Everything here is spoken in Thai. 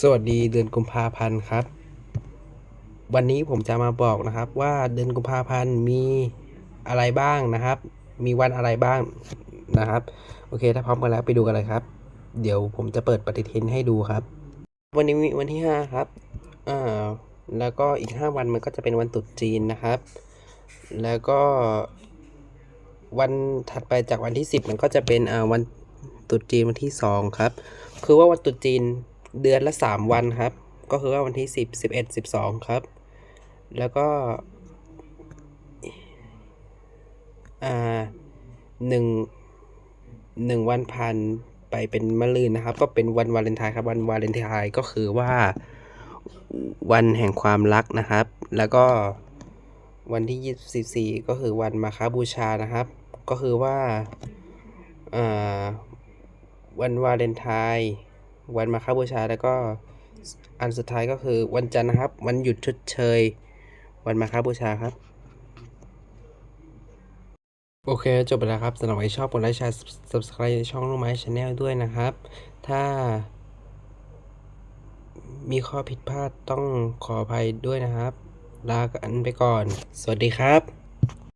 สวัสดีเดือนกุมภาพันธ์ครับ วันนี้ผมจะมาบอกนะครับว่าเดือนกุมภาพันธ์มีอะไรบ้างนะครับ มีวันอะไรบ้างนะครับ โอเค ถ้าพร้อมกันแล้วไปดูกันเลยครับ เดี๋ยวผมจะเปิดปฏิทินให้ดูครับ วันนี้วันที่ห้าครับอ่าแล้วก็อีกห้าวันมันก็จะเป็นวันตรุษจีนนะครับ แล้วก็วันถัดไปจากวันที่สิบมันก็จะเป็นอ่าวันตรุษจีนวันที่สองครับ คือว่าวันตรุษจีน เดือนละสามวันครับ ก็คือว่าวันที่สิบสิบเอ็ดสิบสองครับ แล้วก็หนึ่งหนึ่งวันผ่านไปเป็นมะรืนนะครับ ก็เป็นวันวาเลนไทน์ครับ วันวาเลนไทน์ก็คือว่าวันแห่งความรักนะครับ แล้วก็วันที่ยี่สี่ก็คือวันมาคาบูชานะครับ ก็คือว่าวันวาเลนไทน์ วันมาคาบูชาแล้วก็อันสุดท้ายก็คือวันจันทร์นะครับ วันหยุดชดเชย วันมาคาบูชาครับ โอเค จบไปแล้วครับสำหรับใครชอบกดไลค์แชร์ subscribe ช่องลูกไม้ชาแนลด้วยนะครับ ถ้า มีข้อผิดพลาดต้องขออภัยด้วยนะครับ ลากันไปก่อน สวัสดีครับ